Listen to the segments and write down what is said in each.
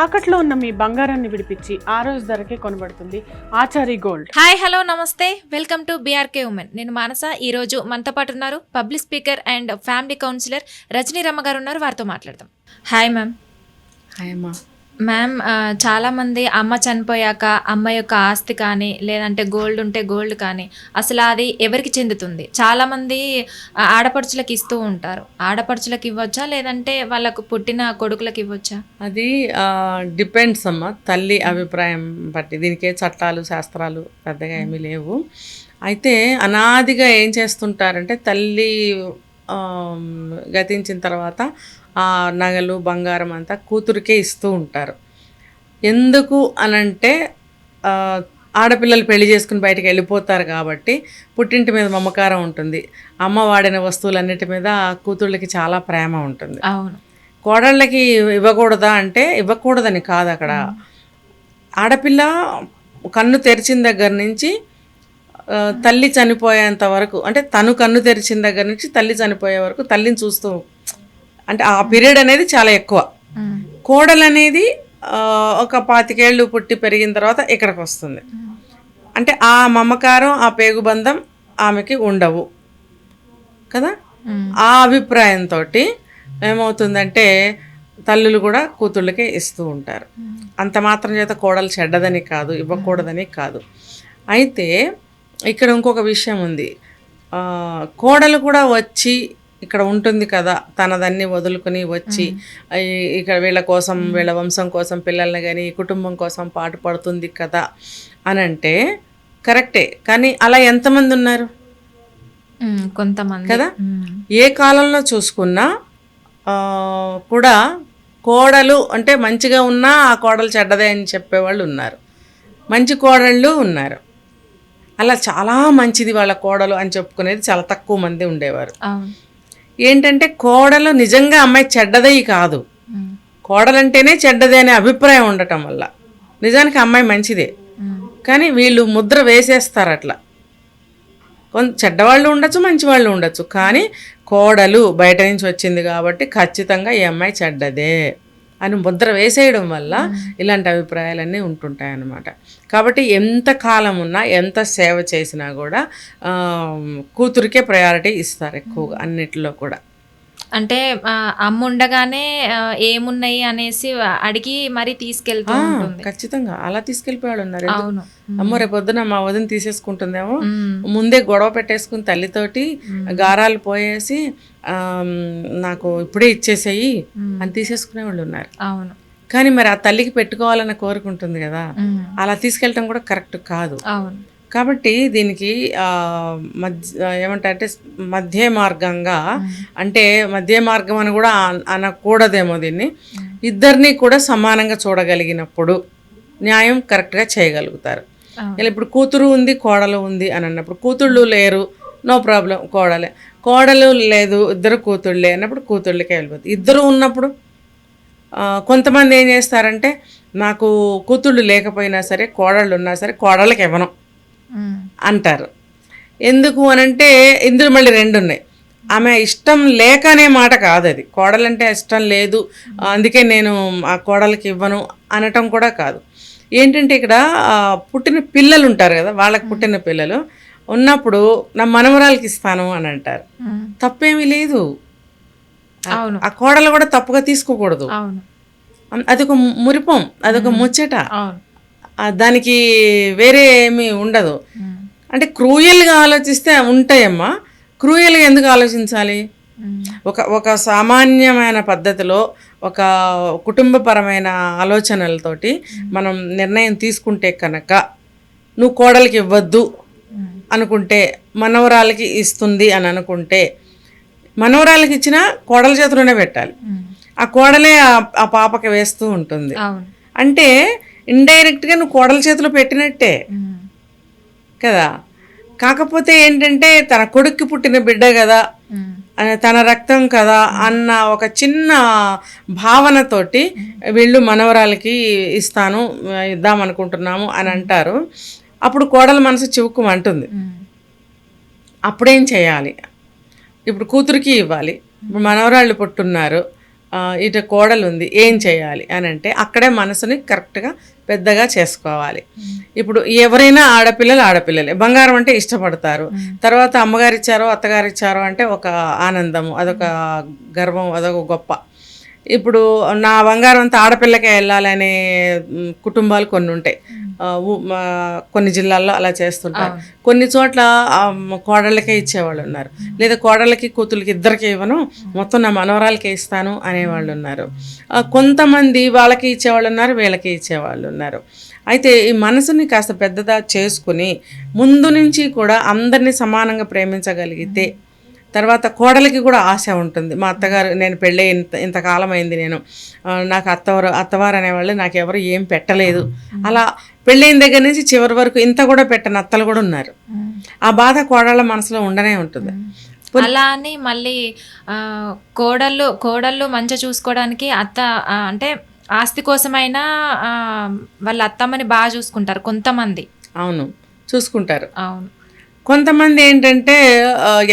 తాకట్లో ఉన్న మీ బంగారాన్ని విడిపించి ఆ రోజు ధరకే కొనబడుతుంది Achari gold. Hi hello namaste. Welcome to BRK women నేను మానస. ఈ రోజు మనతో పాటు ఉన్నారు public speaker and family counsellor Rajani Ramma గారు ఉన్నారు. వారితో మాట్లాడదాం. Hi ma'am. హాయ్ అమ్మా. మ్యామ్ ఆ, చాలా మంది అమ్మ చనిపోయాక అమ్మ యొక్క ఆస్తి కానీ లేదంటే గోల్డ్ ఉంటే గోల్డ్ కానీ అసలు అది ఎవరికి చెందుతుంది? చాలా మంది ఆ, ఆడపడుచులకు ఇస్తూ ఉంటారు. ఆడపడుచులకు ఇవ్వచ్చా? లేదంటే వాళ్ళకు పుట్టిన కొడుకులకు ఇవ్వచ్చా? అది డిపెండ్స్ అమ్మ. తల్లి అభిప్రాయం బట్టి. దీనికే చట్టాలు శాస్త్రాలు పెద్దగా ఏమీ లేవు. అయితే అనాదిగా ఏం చేస్తుంటారంటే తల్లి గతించిన తర్వాత నగలు బంగారం అంతా కూతురికే ఇస్తూ ఉంటారు. ఎందుకు అనంటే ఆ, ఆడపిల్లలు పెళ్ళి చేసుకుని బయటకు వెళ్ళిపోతారు కాబట్టి పుట్టింటి మీద మమకారం ఉంటుంది. అమ్మ వాడిన వస్తువులన్నిటి మీద కూతుళ్ళకి చాలా ప్రేమ ఉంటుంది. అవును. కోడళ్ళకి ఇవ్వకూడదా అంటే ఇవ్వకూడదని కాదు అక్కడ. ఆడపిల్ల కన్ను తెరిచిన దగ్గర నుంచి ఆ, తల్లి చనిపోయేంత వరకు అంటే తను కన్ను తెరిచిన దగ్గర నుంచి తల్లి చనిపోయే వరకు తల్లిని చూస్తూ అంటే ఆ పీరియడ్ అనేది చాలా ఎక్కువ. కోడలు అనేది ఒక పాతికేళ్ళు పుట్టి పెరిగిన తర్వాత ఇక్కడికి వస్తుంది. అంటే ఆ మమకారం ఆ పేగుబంధం ఆమెకి ఉండవు. కదా. ఆ. అభిప్రాయంతో ఏమవుతుందంటే తల్లులు కూడా కూతుళ్ళకే ఇస్తూ ఉంటారు. అంత మాత్రం చేత కోడలు చెడ్డదని కాదు ఇవ్వకూడదని కాదు. అయితే ఇక్కడ ఇంకొక విషయం ఉంది. కోడలు కూడా వచ్చి ఇక్కడ ఉంటుంది కదా తనదన్ని వదులుకొని వచ్చి ఇక్కడ వీళ్ళ కోసం వీళ్ళ వంశం కోసం పిల్లల్ని కానీ కుటుంబం కోసం పాటు పడుతుంది కదా అని అంటే కరెక్టే. కానీ అలా ఎంతమంది ఉన్నారు. కొంతమంది. కదా? ఏ కాలంలో చూసుకున్నా కూడా కోడలు అంటే మంచిగా ఉన్నా ఆ కోడలు చెడ్డదే అని చెప్పేవాళ్ళు ఉన్నారు. మంచి కోడళ్ళు ఉన్నారు. అలా చాలా మంచిది వాళ్ళ కోడలు అని చెప్పుకునేది చాలా తక్కువ మంది ఉండేవారు. ఏంటంటే కోడలు నిజంగా అమ్మాయి చెడ్డదై కాదు. కోడలంటేనే చెడ్డదే అనే అభిప్రాయం ఉండటం వల్ల. నిజానికి అమ్మాయి మంచిదే. కానీ వీళ్ళు ముద్ర వేసేస్తారు అట్లా. కొంత చెడ్డవాళ్ళు ఉండొచ్చు మంచి వాళ్ళు ఉండొచ్చు. కానీ కోడలు బయట నుంచి వచ్చింది కాబట్టి ఖచ్చితంగా ఈ అమ్మాయి చెడ్డదే. అని ముద్ర వేసేయడం వల్ల ఇలాంటి అభిప్రాయాలన్నీ ఉంటుంటాయి అన్నమాట కాబట్టి ఎంత కాలం ఉన్నా ఎంత సేవ చేసినా కూడా కూతురికే ప్రయారిటీ ఇస్తారు ఎక్కువగా అన్నిటిలో కూడా. అంటే అమ్మ ఉండగానే ఏమున్నాయి అనేసి అడిగి మరీ తీసుకెళ్తూ ఆ, ఉంటుంది. ఖచ్చితంగా. అలా తీసుకెళ్ళిపోయాడు ఉన్నారు? అవును. అమ్మో రేపు పొద్దున మా వదిన తీసేసుకుంటుందేమో. ముందే గొడవ పెట్టేసుకుని తల్లితోటి గారాలు పోయేసి నాకు ఇప్పుడే ఇచ్చేసేయి అని తీసేసుకునే వాళ్ళు ఉన్నారు. అవును. కానీ మరి ఆ తల్లికి పెట్టుకోవాలన్న కోరుకుంటుంది కదా. అలా తీసుకెళ్ళటం కూడా కరెక్ట్ కాదు. అవును. కాబట్టి దీనికి మధ్య ఏమంటారంటే మధ్య మార్గంగా అంటే మధ్య మార్గం అని కూడా అన- అనకూడదేమో దీన్ని. ఇద్దరిని కూడా సమానంగా చూడగలిగినప్పుడు న్యాయం కరెక్ట్గా చేయగలుగుతారు. ఇలా ఇప్పుడు కూతురు ఉంది కోడలు ఉంది అని అన్నప్పుడు కూతుళ్ళు లేరు నో ప్రాబ్లం కోడలే. కోడలు లేదు ఇద్దరు కూతుళ్ళే అన్నప్పుడు కూతుళ్ళకే వెళ్ళిపోతుంది ఇద్దరు ఉన్నప్పుడు కొంతమంది ఏం చేస్తారంటే నాకు కూతుళ్ళు లేకపోయినా సరే కోడళ్ళు ఉన్నా సరే కోడళ్ళకి ఇవ్వను. అంటారు. ఎందుకు అనంటే ఇందులో మళ్ళీ రెండు ఉన్నాయి ఆమె ఇష్టం లేక అనే మాట కాదు అది కోడలంటే ఇష్టం లేదు. అందుకే నేను ఆ కోడలకి ఇవ్వను అనటం కూడా కాదు. ఏంటంటే ఇక్కడ పుట్టిన పిల్లలు ఉంటారు కదా వాళ్ళకి పుట్టిన పిల్లలు ఉన్నప్పుడు నా మనమరాలకి ఇస్తాను అని అంటారు. తప్పేమీ లేదు. ఆ- అవును. ఆ కోడలు కూడా తప్పుగా తీసుకోకూడదు. అదొక మురిపం అదొక ముచ్చట. దానికి వేరే ఏమీ ఉండదు. అంటే క్రూయల్గా ఆలోచిస్తే ఉంటాయమ్మా క్రూయల్గా ఎందుకు ఆలోచించాలి. ఒక ఒక సామాన్యమైన పద్ధతిలో ఒక కుటుంబపరమైన ఆలోచనలతోటి మనం నిర్ణయం తీసుకుంటే కనుక నువ్వు కోడలికి ఇవ్వద్దు. అనుకుంటే మనవరాలకి ఇస్తుంది అని అనుకుంటే మనవరాలకి ఇచ్చినా కోడల చేతిలోనే పెట్టాలి. ఆ కోడలే ఆ- పాపకి వేస్తూ ఉంటుంది అంటే ఇండైరెక్ట్గా నువ్వు కోడల చేతిలో పెట్టినట్టే. కదా. కాకపోతే ఏంటంటే తన కొడుక్కి పుట్టిన బిడ్డ కదా. తన రక్తం కదా అన్న ఒక చిన్న భావనతోటి వీళ్ళు మనవరాలకి ఇస్తాను ఇద్దాం అనుకుంటున్నాము అని అంటారు. అప్పుడు కోడల మనసు చివుక్కుమంటుంది మ్మ్. అప్పుడేం చేయాలి? ఇప్పుడు కూతురికి ఇవ్వాలి. ఇప్పుడు మనవరాళ్ళు పుట్టున్నారు. ఇటు కోడలు ఉంది ఏం చేయాలి అని అంటే అక్కడే మనసుని కరెక్ట్గా పెద్దగా చేసుకోవాలి. ఇప్పుడు ఎవరైనా ఆడపిల్లలు ఆడపిల్లలే బంగారం అంటే ఇష్టపడతారు. తర్వాత అమ్మగారు ఇచ్చారో అత్తగారు ఇచ్చారో అంటే ఒక ఆనందము అదొక గర్వం అదొక గొప్ప. ఇప్పుడు నా బంగారం అంతా ఆడపిల్లకే వెళ్ళాలనే కుటుంబాలు కొన్ని ఉంటాయి కొన్ని జిల్లాల్లో అలా చేస్తుంటారు. కొన్ని చోట్ల కోడళ్ళకే ఇచ్చేవాళ్ళు ఉన్నారు. లేదా కోడళ్ళకి కూతుళ్ళకి ఇద్దరికి ఇవ్వను. మొత్తం నా మనవరాలకే ఇస్తాను అనేవాళ్ళు ఉన్నారు. కొంతమంది వాళ్ళకి ఇచ్చేవాళ్ళు ఉన్నారు వీళ్ళకి ఇచ్చేవాళ్ళు ఉన్నారు. అయితే ఈ మనసుని కాస్త పెద్దదా చేసుకుని ముందు నుంచి కూడా అందరినీ సమానంగా ప్రేమించగలిగితే తర్వాత కోడలికి కూడా ఆశ ఉంటుంది. మా అత్తగారు నేను పెళ్ళి ఇంత ఇంతకాలం అయింది నేను. నాకు అత్తవారు అత్తవారు అనేవాళ్ళు నాకు ఎవరు ఏం పెట్టలేదు. అలా పెళ్ళైన దగ్గర నుంచి చివరి వరకు ఇంత కూడా పెట్టని అత్తలు కూడా ఉన్నారు. ఆ బాధ కోడళ్ళ మనసులో ఉండనే ఉంటుంది. అలా అని మళ్ళీ కోడళ్ళు కోడళ్ళు మంచిగా చూసుకోవడానికి అత్త అంటే ఆస్తి కోసమైనా వాళ్ళ అత్తమ్మని బాగా చూసుకుంటారు కొంతమంది. అవును. చూసుకుంటారు. అవును. కొంతమంది ఏంటంటే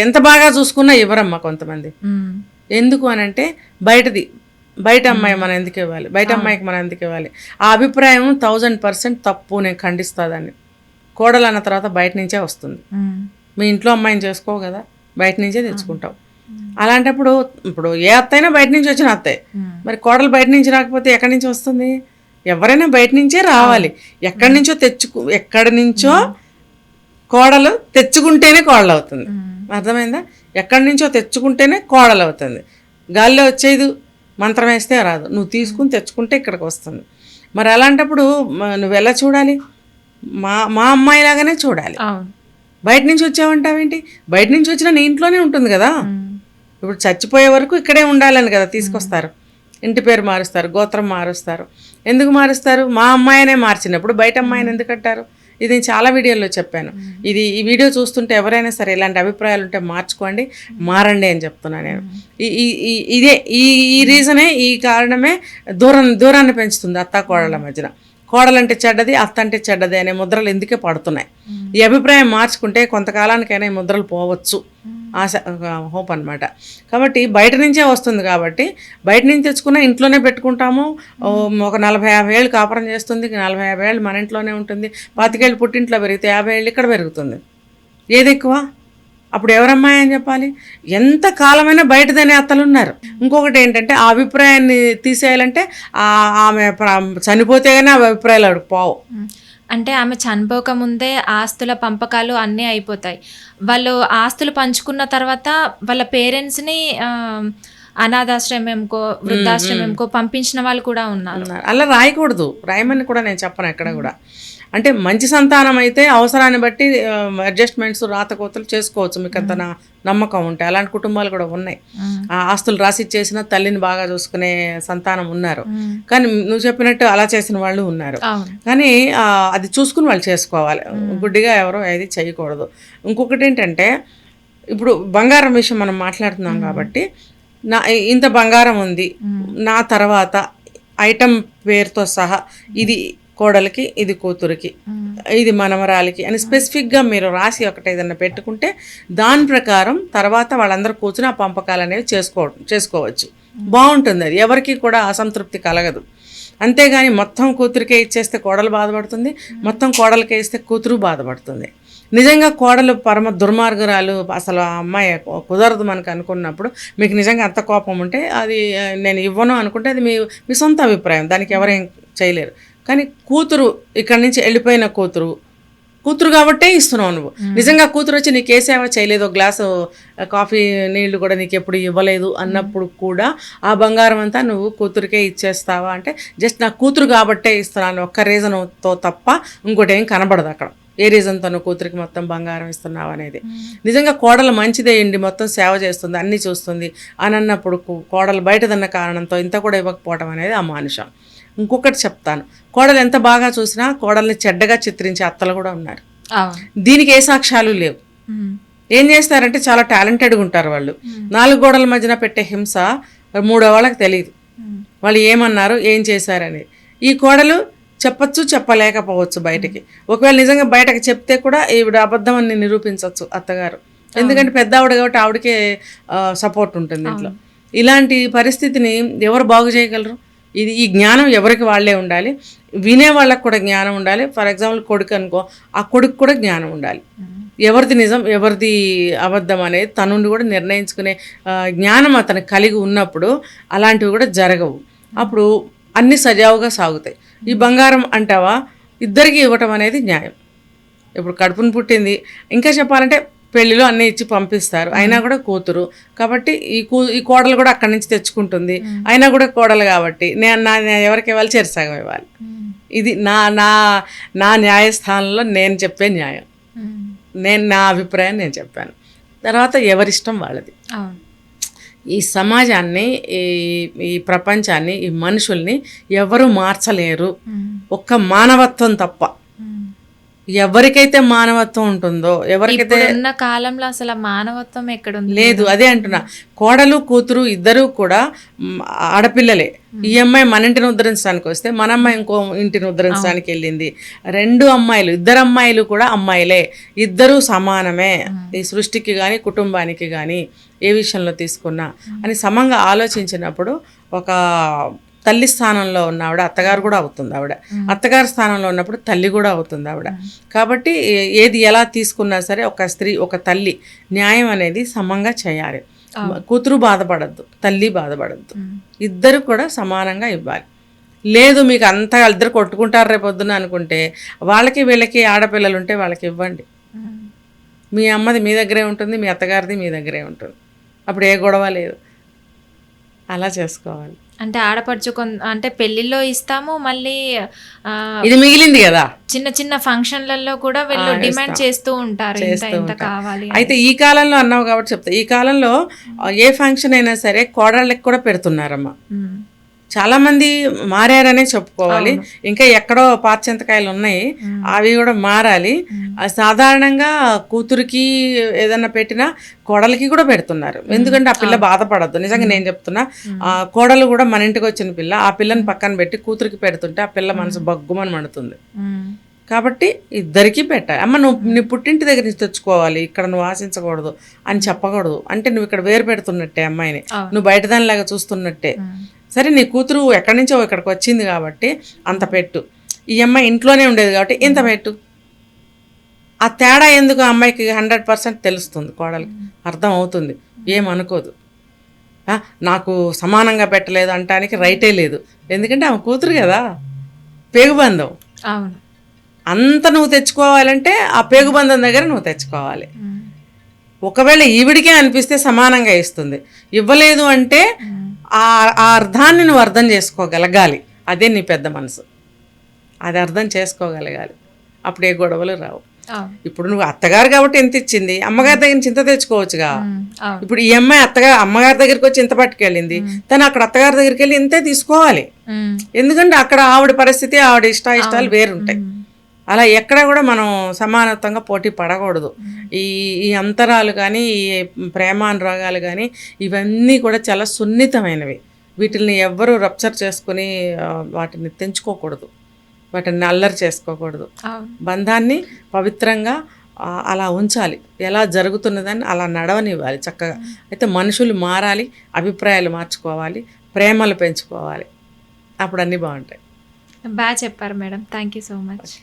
ఎంత బాగా చూసుకున్నా ఇవ్వరమ్మా కొంతమంది. ఎందుకు అని అంటే బయటది బయట అమ్మాయి మనం ఎందుకు ఇవ్వాలి? బయట అమ్మాయికి మనం ఎందుకు ఇవ్వాలి? ఆ అభిప్రాయం థౌజండ్ పర్సెంట్ తప్పు నేను ఖండిస్తాదని కోడలు అన్న తర్వాత బయట నుంచే వస్తుంది. మీ ఇంట్లో అమ్మాయిని చేసుకోవు కదా బయట నుంచే తెచ్చుకుంటావు. అలాంటప్పుడు ఇప్పుడు ఏ అత్తైనా బయట నుంచి వచ్చిన అత్తాయి ఉమ్. మరి కోడలు బయట నుంచి రాకపోతే ఎక్కడి నుంచి వస్తుంది? ఎవరైనా బయట నుంచే రావాలి. ఎక్కడి నుంచో తెచ్చుకు ఎక్కడి నుంచో కోడలు తెచ్చుకుంటేనే కోడలు అవుతుంది. అర్థమైందా? ఎక్కడి నుంచో తెచ్చుకుంటేనే కోడలు అవుతుంది గాల్లో వచ్చేది మంత్రం వేస్తే రాదు. నువ్వు తీసుకుని తెచ్చుకుంటే ఇక్కడికి వస్తుంది. మరి అలాంటప్పుడు నువ్వు ఎలా చూడాలి? మా మా అమ్మాయి లాగానే చూడాలి బయట నుంచి వచ్చావంటావేంటి? బయట నుంచి వచ్చినా నీ ఇంట్లోనే ఉంటుంది కదా. ఇప్పుడు చచ్చిపోయే వరకు ఇక్కడే ఉండాలని కదా తీసుకొస్తారు. ఇంటి పేరు మారుస్తారు గోత్రం మారుస్తారు. ఎందుకు మారుస్తారు? మా అమ్మాయినే మార్చినప్పుడు బయట అమ్మాయిని ఎందుకు అంటారు? ఇది నేను చాలా వీడియోల్లో చెప్పాను. ఇది ఈ వీడియో చూస్తుంటే ఎవరైనా సరే ఇలాంటి అభిప్రాయాలు ఉంటే మార్చుకోండి మారండి అని చెప్తున్నా నేను. ఇదే ఈ ఈ రీజనే ఈ కారణమే దూరం దూరాన్ని పెంచుతుంది అత్త కోడళ్ళ మధ్యన. కోడలంటే చెడ్డది అత్త అంటే చెడ్డది అనే ముద్రలు ఎందుకే పడుతున్నాయి? ఈ అభిప్రాయం మార్చుకుంటే కొంతకాలానికైనా ఈ ముద్రలు పోవచ్చు. ఆశ హోప్ అన్నమాట. కాబట్టి బయట నుంచే వస్తుంది కాబట్టి బయట నుంచి తెచ్చుకున్న ఇంట్లోనే పెట్టుకుంటాము. ఒక నలభై యాభై ఏళ్ళు కాపురం చేస్తుంది నలభై యాభై ఏళ్ళు మన ఇంట్లోనే ఉంటుంది. పాతికేళ్ళు పుట్టింట్లో పెరిగితే యాభై ఏళ్ళు ఇక్కడ పెరుగుతుంది. ఏది ఎక్కువ? అప్పుడు ఎవరమ్మాయి అని చెప్పాలి? ఎంత కాలమైనా బయటదనే అత్తలు ఉన్నారు. ఇంకొకటి ఏంటంటే ఆ అభిప్రాయాన్ని తీసేయాలంటే ఆమె చనిపోతే కానీ ఆ అభిప్రాయాలు ఆవిడకి పోవు. అంటే ఆమె చనిపోక ముందే ఆస్తుల పంపకాలు అన్నీ అయిపోతాయి. వాళ్ళు ఆస్తులు పంచుకున్న తర్వాత వాళ్ళ పేరెంట్స్ని అనాథాశ్రమంకో వృద్ధాశ్రమంకో పంపించిన వాళ్ళు కూడా ఉన్నారు. ఉన్నారు. అలా రాయకూడదు. రాయమని కూడా నేను చెప్పను ఎక్కడ కూడా. అంటే మంచి సంతానం అయితే అవసరాన్ని బట్టి అడ్జస్ట్మెంట్స్ రాతకోతలు చేసుకోవచ్చు. మీకు అంత నా- నమ్మకం ఉంటే. అలాంటి కుటుంబాలు కూడా ఉన్నాయి. ఆ ఆస్తులు రాసి చేసిన తల్లిని బాగా చూసుకునే సంతానం ఉన్నారు. కానీ నువ్వు చెప్పినట్టు అలా చేసిన వాళ్ళు ఉన్నారు. కానీ అది చూసుకుని వాళ్ళు చేసుకోవాలి. గుడ్డిగా ఎవరో ఏది చేయకూడదు. ఇంకొకటి ఏంటంటే ఇప్పుడు బంగారం విషయం మనం మాట్లాడుతున్నాం కాబట్టి నా ఇంత బంగారం ఉంది. నా తర్వాత ఐటమ్ పేరుతో సహా ఇది కోడలికి ఇది కూతురికి. ఇది మనమరాలికి అని స్పెసిఫిక్గా మీరు రాసి ఒకటి ఏదన్నా పెట్టుకుంటే దాని ప్రకారం తర్వాత వాళ్ళందరూ కూర్చుని ఆ పంపకాలు అనేవి చేసుకో చేసుకోవచ్చు. బాగుంటుంది అది. ఎవరికి కూడా అసంతృప్తి కలగదు. అంతేగాని మొత్తం కూతురికే ఇచ్చేస్తే కోడలు బాధపడుతుంది మొత్తం కోడలకే ఇస్తే కూతురు బాధపడుతుంది. నిజంగా కోడలు పరమ దుర్మార్గురాలు అసలు ఆ అమ్మాయి కుదరదు మనకు అనుకున్నప్పుడు మీకు నిజంగా అంత కోపం ఉంటే అది నేను ఇవ్వను అనుకుంటే అది మీ మీ సొంత అభిప్రాయం. దానికి ఎవరేం చేయలేరు. కానీ కూతురు ఇక్కడి నుంచి వెళ్ళిపోయిన కూతురు. కూతురు కాబట్టే ఇస్తున్నావు నువ్వు. నిజంగా కూతురు వచ్చి నీకు ఏ సేవ చేయలేదు ఒక గ్లాసు కాఫీ నీళ్ళు కూడా నీకు ఎప్పుడు ఇవ్వలేదు అన్నప్పుడు కూడా ఆ బంగారం అంతా నువ్వు కూతురికే ఇచ్చేస్తావా? అంటే జస్ట్ నా కూతురు కాబట్టే ఇస్తున్నాను ఒక్క రీజన్తో తప్ప ఇంకోటి ఏం కనబడదు అక్కడ. ఏ రీజన్తో నువ్వు కూతురికి మొత్తం బంగారం ఇస్తున్నావు అనేది. నిజంగా కోడలు మంచిదే ఇండి మొత్తం సేవ చేస్తుంది అన్నీ చూస్తుంది అని అన్నప్పుడు కోడలు బయటదన్న కారణంతో ఇంత కూడా ఇవ్వకపోవడం అనేది ఆ మానుషం ఇంకొకటి చెప్తాను కోడలు ఎంత బాగా చూసినా కోడల్ని చెడ్డగా చిత్రించే అత్తలు కూడా ఉన్నారు. దీనికి ఏ సాక్ష్యాలు లేవు. ఏం చేస్తారంటే చాలా టాలెంటెడ్గా ఉంటారు వాళ్ళు. నాలుగు గోడల మధ్యన పెట్టే హింస మూడో వాళ్ళకి తెలియదు. వాళ్ళు ఏమన్నారు ఏం చేశారని. ఈ కోడలు చెప్పచ్చు చెప్పలేకపోవచ్చు బయటికి. ఒకవేళ నిజంగా బయటకు చెప్తే కూడా ఈవిడ అబద్ధం అని నిరూపించవచ్చు అత్తగారు ఎందుకంటే పెద్ద ఆవిడ కాబట్టి ఆవిడకే సపోర్ట్ ఉంటుంది ఇంట్లో. ఇలాంటి పరిస్థితిని ఎవరు బాగు చేయగలరు? ఇది ఈ జ్ఞానం ఎవరికి వాళ్ళే ఉండాలి. వినే వాళ్ళకి కూడా జ్ఞానం ఉండాలి. ఫర్ ఎగ్జాంపుల్ కొడుకు అనుకో ఆ కొడుకు కూడా జ్ఞానం ఉండాలి. ఎవరిది నిజం ఎవరిది అబద్ధం అనేది తనుండి కూడా నిర్ణయించుకునే జ్ఞానం అతనికి కలిగి ఉన్నప్పుడు అలాంటివి కూడా జరగవు. అప్పుడు అన్ని సజావుగా సాగుతాయి. ఈ బంగారం అంటావా? ఇద్దరికి ఇవ్వటం అనేది న్యాయం. ఇప్పుడు కడుపును పుట్టింది. ఇంకా చెప్పాలంటే పెళ్ళిలో అన్నీ ఇచ్చి పంపిస్తారు. అయినా కూడా కూతురు. కాబట్టి ఈ కూ ఈ కోడలు కూడా అక్కడి నుంచి తెచ్చుకుంటుంది. అయినా కూడా కోడలు కాబట్టి నేను నా ఎవరికి ఇవ్వాలి? చెరసగం ఇవ్వాలి. ఇది నా నా నా న్యాయస్థానంలో నేను చెప్పే న్యాయం. నేను నా అభిప్రాయం నేను చెప్పాను. తర్వాత ఎవరిష్టం వాళ్ళది. ఈ సమాజాన్ని ఈ ఈ ప్రపంచాన్ని ఈ మనుషుల్ని ఎవరు మార్చలేరు. ఒక్క మానవత్వం తప్ప. ఎవరికైతే మానవత్వం ఉంటుందో ఎవరికైతే ఇప్పుడున్న కాలంలో అసలు మానవత్వం ఎక్కడుంది? లేదు అదే అంటున్నా. కోడలు కూతురు ఇద్దరు కూడా ఆడపిల్లలే. ఈ అమ్మాయి మన ఇంటిని ఉద్ధరించడానికి వస్తే మన అమ్మాయి ఇంకో ఇంటిని ఉద్ధరించడానికి వెళ్ళింది. రెండు అమ్మాయిలు ఇద్దరు అమ్మాయిలు కూడా అమ్మాయిలే. ఇద్దరూ సమానమే. ఈ సృష్టికి కానీ కుటుంబానికి కానీ ఏ విషయంలో తీసుకున్నా అని సమంగా ఆలోచించినప్పుడు ఒక తల్లి స్థానంలో ఉన్న ఆవిడ అత్తగారు కూడా అవుతుంది ఆవిడ. అత్తగారి స్థానంలో ఉన్నప్పుడు తల్లి కూడా అవుతుంది ఆవిడ. కాబట్టి ఏది ఎలా తీసుకున్నా సరే ఒక స్త్రీ ఒక తల్లి న్యాయం అనేది సమంగా చేయాలి. కూతురు బాధపడద్దు తల్లి బాధపడద్దు. ఇద్దరు కూడా సమానంగా ఇవ్వాలి. లేదు మీకు అంతా ఇద్దరు కొట్టుకుంటారు రేపు పొద్దున అనుకుంటే వాళ్ళకి వీళ్ళకి ఆడపిల్లలు ఉంటే వాళ్ళకి ఇవ్వండి. మీ అమ్మది మీ దగ్గరే ఉంటుంది మీ అత్తగారిది మీ దగ్గరే ఉంటుంది. అప్పుడు ఏ గొడవ లేదు. అలా చేసుకోవాలి. అంటే ఆడపడుచు అంటే పెళ్ళిలో ఇస్తాము మళ్ళీ ఇది మిగిలింది కదా. చిన్న చిన్న ఫంక్షన్లలో కూడా వీళ్ళు డిమాండ్ చేస్తూ ఉంటారు ఇంత కావాలి. అయితే ఈ కాలంలో అన్నావు కాబట్టి చెప్తా. ఈ కాలంలో ఏ ఫంక్షన్ అయినా సరే కోడళ్ళకి కూడా పెడుతున్నారమ్మా. ఉమ్. చాలా మంది మారారనే చెప్పుకోవాలి. ఇంకా ఎక్కడో పార్చంతకాయలు ఉన్నాయి. అవి కూడా మారాలి. సాధారణంగా కూతురికి ఏదన్నా పెట్టినా కోడలికి కూడా పెడుతున్నారు. ఎందుకంటే ఆ పిల్ల బాధపడద్దు. నిజంగా నేను చెప్తున్నా ఆ కోడలు కూడా మన ఇంటికి వచ్చిన పిల్ల ఆ పిల్లని పక్కన పెట్టి కూతురికి పెడుతుంటే ఆ పిల్ల మనసు బగ్గుమని మండుతుంది. కాబట్టి ఇద్దరికీ పెట్టాలి. అమ్మ నువ్వు నీ పుట్టింటి దగ్గర నుంచి తెచ్చుకోవాలి. ఇక్కడ నువ్వు ఆశించకూడదు అని చెప్పకూడదు. అంటే నువ్వు ఇక్కడ వేరు పెడుతున్నట్టే అమ్మాయిని. నువ్వు బయట దానిలాగా చూస్తున్నట్టే సరే నీ కూతురు ఎక్కడి నుంచో ఇక్కడికి వచ్చింది కాబట్టి అంత పెట్టు. ఈ అమ్మాయి ఇంట్లోనే ఉండేది కాబట్టి ఇంత పెట్టు. ఆ తేడా ఎందుకు ఆ అమ్మాయికి హండ్రెడ్ పర్సెంట్ తెలుస్తుంది కోడలికి? అర్థం అవుతుంది. ఏమనుకోదు నాకు సమానంగా పెట్టలేదు అంటానికి రైటే లేదు. ఎందుకంటే ఆమె కూతురు కదా. పేగుబంధం అవును. అంత నువ్వు తెచ్చుకోవాలంటే ఆ పేగుబంధం దగ్గర నువ్వు తెచ్చుకోవాలి. ఒకవేళ ఈవిడికే అనిపిస్తే సమానంగా ఇస్తుంది. ఇవ్వలేదు అంటే ఆ ఆ అర్థాన్ని నువ్వు అర్థం చేసుకోగలగాలి. అదే నీ పెద్ద మనసు. అది అర్థం చేసుకోగలగాలి. అప్పుడు ఏ గొడవలు రావు. ఇప్పుడు నువ్వు అత్తగారు కాబట్టి ఎంత ఇచ్చింది? అమ్మగారి దగ్గర నుంచి ఇంత తెచ్చుకోవచ్చుగా? ఇప్పుడు ఈ అమ్మాయి అత్తగారు అమ్మగారి దగ్గరికి వచ్చి ఇంత పట్టుకెళ్ళింది. తను అక్కడ అత్తగారి దగ్గరికి వెళ్ళి ఇంతే తీసుకోవాలి. ఎందుకంటే అక్కడ ఆవిడ పరిస్థితి ఆవిడ ఇష్ట ఇష్టాలు వేరుంటాయి. అలా ఎక్కడ కూడా మనం సమానత్వంగా పోటీ పడకూడదు. ఈ ఈ అంతరాలు కానీ ఈ ప్రేమానురాగాలు కానీ ఇవన్నీ కూడా చాలా సున్నితమైనవి. వీటిని ఎవ్వరూ రప్చర్ చేసుకుని వాటిని తెంచుకోకూడదు. వాటిని అల్లరి చేసుకోకూడదు. బంధాన్ని పవిత్రంగా అలా ఉంచాలి. ఎలా జరుగుతున్నదని అలా నడవనివ్వాలి చక్కగా. అయితే మనుషులు మారాలి అభిప్రాయాలు మార్చుకోవాలి ప్రేమలు పెంచుకోవాలి. అప్పుడు అన్నీ బాగుంటాయి. బాగా చెప్పారు madam. Thank you so much.